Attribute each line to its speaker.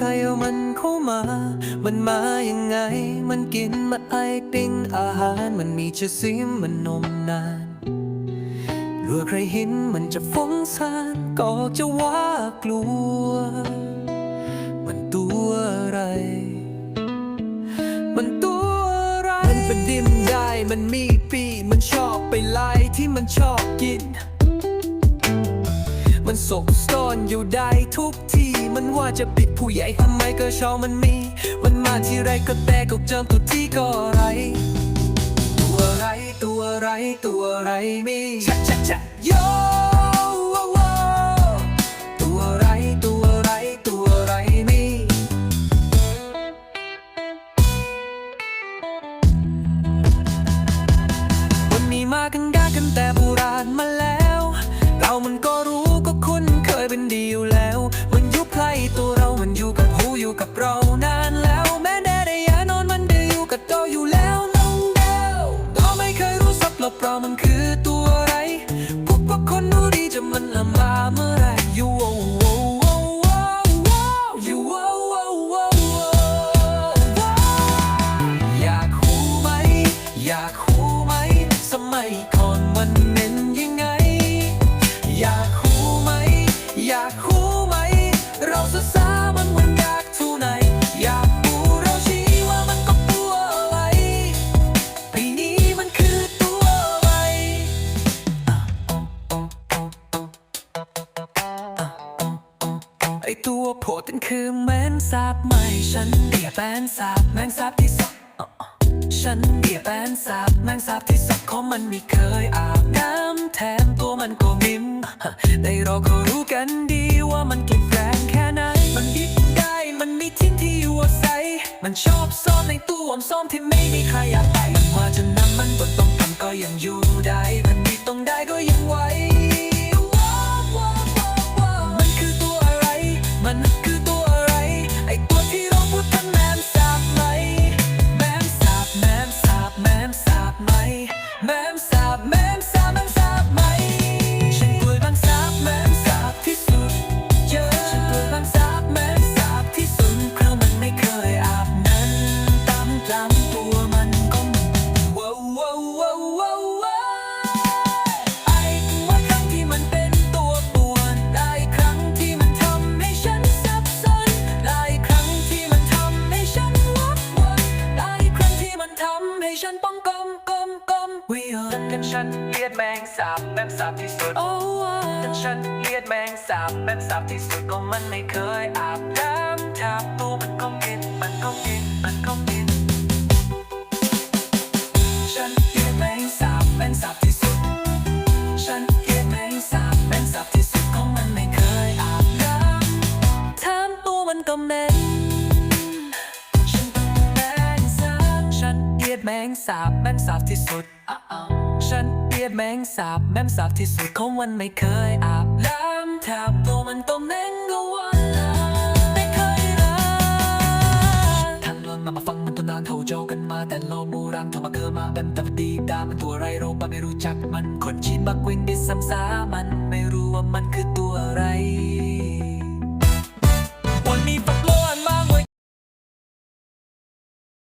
Speaker 1: เอามันเข้ามา มันมายังไง มันกินมาไอปิ้งอาหาร มันมีชื่อเสียงมันนมนานหรือใครเห็นมันจะฟุ้งสารก็จะว่ากลัว มันตัวอะไร มันตัวอะไร มันเป็นดิมได้ มันมีปี มันชอบไปไล่ที่มันชอบกิน มันสกซ่อนอยู่ได้ทุกที่มันว่าจะปิดผู้ใหญ่ทำไมก็ชอบมันมี มันมาที่ไรก็แต่กบจำตัวที่ก็อะไร ตัวอะไรตัวอะไรตัวอะไรมีชะชะชะโย รู้สักหราเรามันคือตัว ไอตัวโผล่นั่นคือแมงสาบไหมฉันเรียแมงสาบแมงสาบที่สุดฉันเรียแมงสาบแมงสาบที่สุดของมันไม่เคยอาบน้ำแถมตัวมันก็นิ่มอะแต่เราก็รู้กันดีว่ามันเก่งแรงแค่ไหนมันบิดได้มันมีทิ้งที่อยู่อาศัยมันชอบซ่อนในตู้อมซ่อมที่ไม่มีใครอยากไปมันว่าจะนำมันบนตรงทำก็ยังอยู่ งสาบแมงสาบที่สุดโอ้กันฉันเลียดแมงสาบแมงสาบที่สุดก็มันไม่เคยอาบน้ำทาบตัวมันก็กินมันก็กินมันก็กิน ฉันเกลียดแมงสาบแมงสาบที่สุด ฉันเกลียดแมงสาบแมงสาบที่สุดของมันไม่เคยอาบน้ำถามตัวมันก็เหม็นฉันเป็นแมงสาบฉันเกลียดแมงสาบแมงสาบที่สุดอ้าวฉัน ดแมงสาบแมงสาบที่สุดของวันไม่เคยอาบน้ำถามตัวมันก็เหม็นก็วันไม่เคยรักทางเดินมามาฟังมันตัวนานเท่าเจ้ากันมาแต่โลมูรังเท่ามาเกิดมาเป็นตับดีดามันตัวไรเราปะไม่รู้จักมันคนชีนบักวินดิสซ้ำซามันไม่รู้